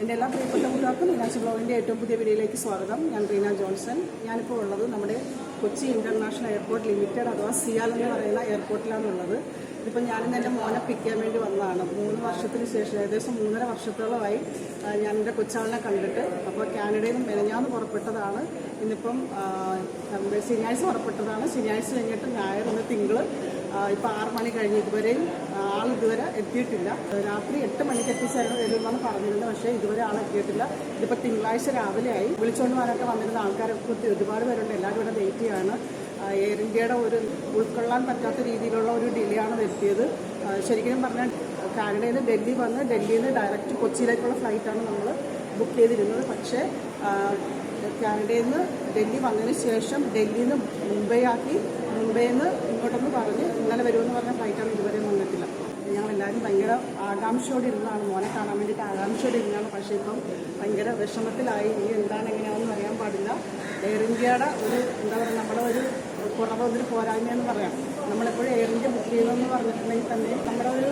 എന്റെ എല്ലാ പ്രിയപ്പെട്ട കൂട്ടുകാർക്കും മീനാക്ഷി ബ്ലോഗിന്റെ ഏറ്റവും പുതിയ വീഡിയോയിലേക്ക് സ്വാഗതം. ഞാൻ റീന ജോൺസൺ. ഞാനിപ്പോൾ ഉള്ളത് നമ്മുടെ കൊച്ചി ഇന്റർനാഷണൽ എയർപോർട്ട് ലിമിറ്റഡ് അഥവാ സിയാൽ എന്ന് പറയുന്ന എയർപോർട്ടിലാണ് ഉള്ളത്. ഇതിപ്പോൾ ഞാനിന്ന് എന്റെ മോനെ പിക്ക് ചെയ്യാൻ വേണ്ടി വന്നതാണ്. മൂന്ന് വർഷത്തിന് ശേഷം ഏകദേശം മൂന്നര വർഷത്തോളമായി ഞാൻ എന്റെ കൊച്ചാളിനെ കണ്ടിട്ട് അപ്പോൾ കാനഡയിൽ നിന്ന് മെനഞ്ഞാന്ന് പുറപ്പെട്ടതാണ്. ഇന്നിപ്പം ശനിയാഴ്ച പുറപ്പെട്ടതാണ്. ശനിയാഴ്ച കഴിഞ്ഞിട്ട് ഞായർ ഇന്ന് തിങ്കൾ ഇപ്പോൾ ആറ് മണി കഴിഞ്ഞ് ഇതുവരെയും ആൾ ഇതുവരെ എത്തിയിട്ടില്ല. രാത്രി എട്ട് മണിക്ക് എത്തിച്ചേരാൻ വരുമെന്നാണ് പറഞ്ഞിരുന്നത്. പക്ഷേ ഇതുവരെ ആൾ എത്തിയിട്ടില്ല. ഇതിപ്പോൾ തിങ്കളാഴ്ച രാവിലെയായി വിളിച്ചുകൊണ്ട് വരാനൊക്കെ വന്നിരുന്ന ആൾക്കാരൊക്കെ ഒരുപാട് പേരുണ്ട്. എല്ലാവരും ഇവിടെ വെയിറ്റ് ചെയ്യാണ്. എയർ ഇന്ത്യയുടെ ഒരു ഉൾക്കൊള്ളാൻ പറ്റാത്ത രീതിയിലുള്ള ഒരു ഡിലേ ആണ് വരുത്തിയത് ശരിക്കും പറഞ്ഞാൽ കാനഡയിൽ നിന്ന് ഡൽഹി വന്ന് ഡൽഹിയിൽ നിന്ന് ഡയറക്റ്റ് കൊച്ചിയിലേക്കുള്ള ഫ്ലൈറ്റാണ് നമ്മൾ ബുക്ക് ചെയ്തിരുന്നത്. പക്ഷേ കാനഡയിൽ നിന്ന് ഡൽഹി വന്നതിന് ശേഷം ഡൽഹിയിൽ നിന്ന് മുംബൈ ആക്കി മുംബൈയിൽ നിന്ന് ഇങ്ങോട്ടൊന്ന് പറഞ്ഞ് ഇന്നലെ വരുമെന്ന് പറഞ്ഞ ഫ്ലൈറ്റാണ് ഇതുവരെ വന്നിട്ടില്ല. ഞങ്ങൾ എല്ലാവരും ഭയങ്കര ആകാംക്ഷയോടെ ഇരുന്നാണ്. മോനെ കാണാൻ വേണ്ടിയിട്ട് ആകാംക്ഷയോടെ ഇരുന്നാണ്. പക്ഷേ ഇപ്പം ഭയങ്കര വിഷമത്തിലായി. ഇനി എന്താണ് എങ്ങനെയാണെന്ന് അറിയാൻ പാടില്ല. എയർ ഇന്ത്യയുടെ ഒരു എന്താ പറയുക നമ്മുടെ ഒരു കുറവ് ഒരു പോരായ്മയെന്ന് പറയാം. നമ്മളെപ്പോഴും എയർ ഇന്ത്യ ബുക്ക് ചെയ്യുന്നതെന്ന് പറഞ്ഞിട്ടുണ്ടെങ്കിൽ തന്നെ നമ്മുടെ ഒരു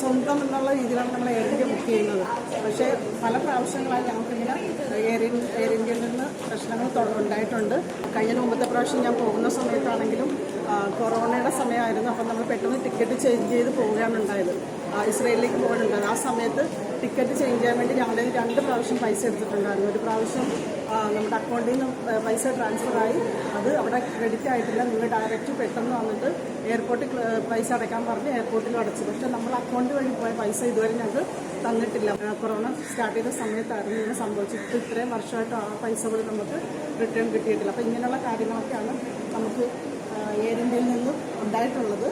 സ്വന്തം എന്നുള്ള രീതിയിലാണ് നമ്മൾ എയർ ഇന്ത്യ ബുക്ക് ചെയ്യുന്നത്. പക്ഷേ പല പ്രാവശ്യങ്ങളായി ഞങ്ങൾക്കിങ്ങനെ എയർ എയർ ഇന്ത്യയിൽ നിന്ന് പ്രശ്നങ്ങൾ ഉണ്ടായിട്ടുണ്ട്. കഴിഞ്ഞ മുമ്പത്തെ പ്രാവശ്യം ഞാൻ പോകുന്ന സമയത്താണെങ്കിലും കൊറോണയുടെ സമയമായിരുന്നു. അപ്പം നമ്മൾ പെട്ടെന്ന് ടിക്കറ്റ് ചേഞ്ച് ചെയ്ത് ആ, ഇസ്രയേലിലേക്ക് പോകാനുണ്ടായത്. ആ സമയത്ത് ടിക്കറ്റ് ചേഞ്ച് ചെയ്യാൻ വേണ്ടി ഞങ്ങളുടെ രണ്ട് പ്രാവശ്യം പൈസ എടുത്തിട്ടുണ്ടായിരുന്നു. ഒരു പ്രാവശ്യം നമ്മുടെ അക്കൗണ്ടിൽ നിന്ന് പൈസ ട്രാൻസ്ഫർ ആയി. അത് അവിടെ ക്രെഡിറ്റ് ആയിട്ടില്ല. നിങ്ങൾ ഡയറക്റ്റ് പെട്ടെന്ന് വന്നിട്ട് എയർപോർട്ടിൽ പൈസ അടയ്ക്കാൻ പറഞ്ഞ് എയർപോർട്ടിൽ അടച്ചു. പക്ഷേ നമ്മൾ അക്കൗണ്ട് വഴി പോയ പൈസ ഇതുവരെ ഞങ്ങൾക്ക് തന്നിട്ടില്ല. കൊറോണ സ്റ്റാർട്ട് ചെയ്ത സമയത്തായിരുന്നു ഇങ്ങനെ സംഭവിച്ചിട്ട് ഇത്രയും വർഷമായിട്ട് ആ പൈസ പോലും നമുക്ക് റിട്ടേൺ കിട്ടിയിട്ടില്ല. അപ്പോൾ ഇങ്ങനെയുള്ള കാര്യങ്ങളൊക്കെയാണ് നമുക്ക് എയർ ഇന്ത്യയിൽ നിന്നും ഉണ്ടായിട്ടുള്ളത്.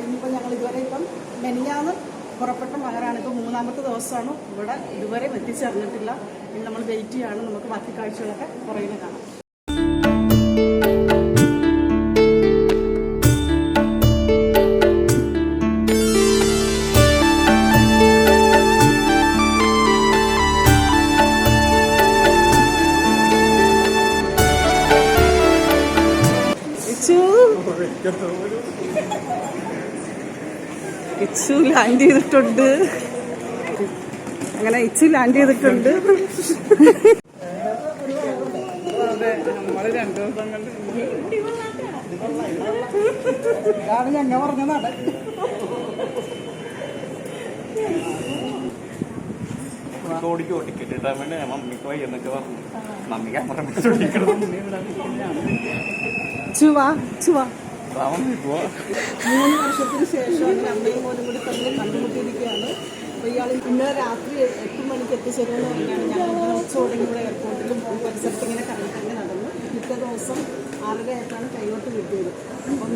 ഇനിയിപ്പോൾ ഞങ്ങൾ ഇതുവരെ ഇപ്പം മെനിഞ്ഞാന്ന് പുറപ്പെട്ട മകരാണ് ഇപ്പോൾ മൂന്നാമത്തെ ദിവസമാണ്. ഇവിടെ ഇതുവരെ എത്തിച്ചേർന്നിട്ടില്ല. ഇനി നമ്മൾ വെയിറ്റ് ചെയ്യാണ്. നമുക്ക് ബാക്കി കാഴ്ചകളൊക്കെ പുറകിൽ കാണാം. ഇച്ചു ലാൻഡ് ചെയ്തിട്ടുണ്ട്. അങ്ങനെ ഇച്ചു ലാൻഡ് ചെയ്തിട്ടുണ്ട്. പറഞ്ഞ നടൻ ഓടിക്കോ ടിക്കറ്റ് കിട്ടാൻ വേണ്ടി മമ്മിക്ക് എന്നൊക്കെ പറഞ്ഞു. മമ്മി ക്യാമറ പിടിച്ചോണ്ടിരിക്കണം ചുവാ ചുവാ. മൂന്ന് വർഷത്തിന് ശേഷം എന്റെ അമ്മയും മോനും കൂടി തമ്മിൽ കണ്ടുമുട്ടിയിരിക്കുകയാണ്. അപ്പോൾ ഇയാൾ ഇന്നലെ രാത്രി എട്ട് മണിക്ക് എത്തിച്ചേരുമെന്ന് പറഞ്ഞാണ് ഞങ്ങൾ ഉച്ചയോടെ കൂടെ എയർപോർട്ടിലും പരിസരത്ത് ഇങ്ങനെ കറങ്ങി തന്നെ നടന്നു. പിറ്റേ ദിവസം ആറരയായിട്ടാണ് കൈവട്ട് കിട്ടിയത്. അപ്പം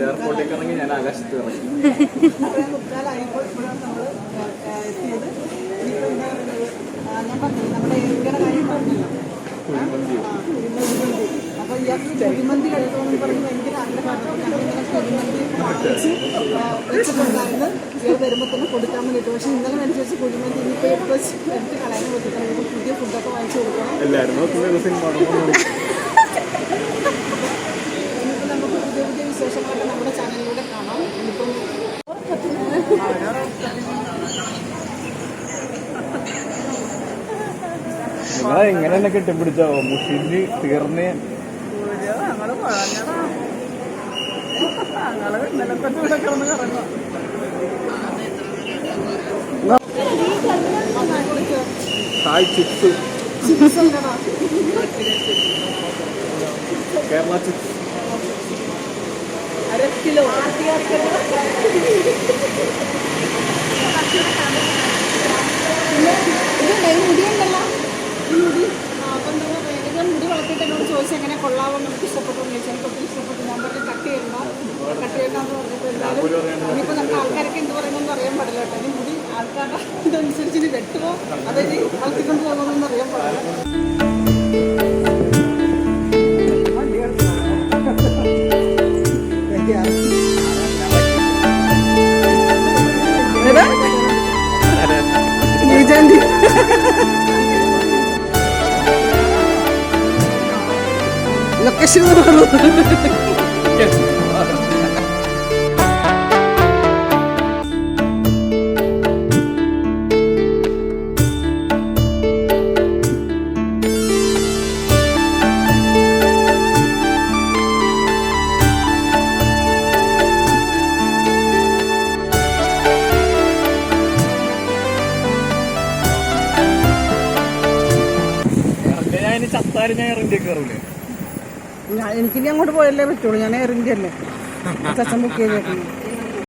എയർപോർട്ടിലേക്ക് ഇറങ്ങി ഞാൻ ആകാശത്ത് ഇറങ്ങി. ആറേ മുക്കാലായപ്പോൾ ഇപ്പോഴാണ് നമ്മൾ എത്തിയത്. ഇനിയിപ്പോൾ എന്താ ഞാൻ പറഞ്ഞില്ല നമ്മുടെ കാര്യം പറഞ്ഞല്ലോ. അപ്പോൾ ഇയാൾക്ക് കുഴിമന്തി പറഞ്ഞ് വെച്ചിട്ടുണ്ടായിരുന്നു ഇയാൾ വരുമ്പോൾ തന്നെ കൊടുക്കാൻ വേണ്ടിയിട്ട്. പക്ഷേ ഇന്നലെ മേടിച്ച് വെച്ച് കുഴിമന്തി ഇനിയിപ്പോൾ എടുത്ത് വെച്ച് എടുത്ത് കളയാനും പറ്റത്തില്ല. ഇനിയിപ്പോൾ പുതിയ ഫുഡൊക്കെ വാങ്ങിച്ചു കൊടുക്കണം. സിനിമ ഇനിയിപ്പോൾ നമുക്ക് പുതിയ പുതിയ വിശേഷങ്ങളൊക്കെ നമ്മുടെ ചാനലിലൂടെ കാണാം. ഇനിയിപ്പം നിങ്ങളെ എങ്ങനെ തന്നെ കെട്ടിപ്പിടിച്ചോ? മുഷിഞ്ഞ് തീർന്ന് ഞങ്ങൾ കുഴഞ്ഞതാ ഞങ്ങൾ തൊട്ട് ഇവിടെ കിടന്ന് കറങ്ങും ഹായ് ചിപ്സ് കേരള ചിപ്സ് അര കിലോ പിന്നെ ഇത് മുടിയുണ്ടല്ലോ ഈ മുടി ആ, അപ്പം നിങ്ങൾ വേഗം മുടി വളർത്തിയിട്ട് എന്നോട് ചോദിച്ചു എങ്ങനെ കൊള്ളാവോ നമുക്ക് ഇഷ്ടപ്പെട്ടു എന്ന് ചോദിച്ചു എനിക്ക് ഒത്തിരി ഇഷ്ടപ്പെട്ടു ഞാൻ പറഞ്ഞു കട്ട് ചെയ്യണ്ട കട്ട് ചെയ്യണ്ടെന്ന് പറഞ്ഞപ്പോൾ എന്തായാലും ഇനിയിപ്പോൾ നമുക്ക് ആൾക്കാരൊക്കെ എന്ത് പറയുമെന്ന് അറിയാൻ പാടില്ല കേട്ടോ മുടി ആൾക്കാരുടെ ഇതനുസരിച്ച് ഇനി വെട്ടുമോ അതായത് വളർത്തിക്കൊണ്ട് പോകുമെന്നൊന്നും അറിയാൻ പാടില്ല ലൊക്കേഷൻ എന്തായാലും ഞാൻ എയർ ഇന്ത്യ എനിക്കിനി അങ്ങോട്ട് പോയല്ലേ പറ്റുള്ളൂ. ഞാൻ എയർ ഇന്ത്യ അല്ലേ അച്ഛൻ ബുക്ക് ചെയ്തേക്കുന്നത്.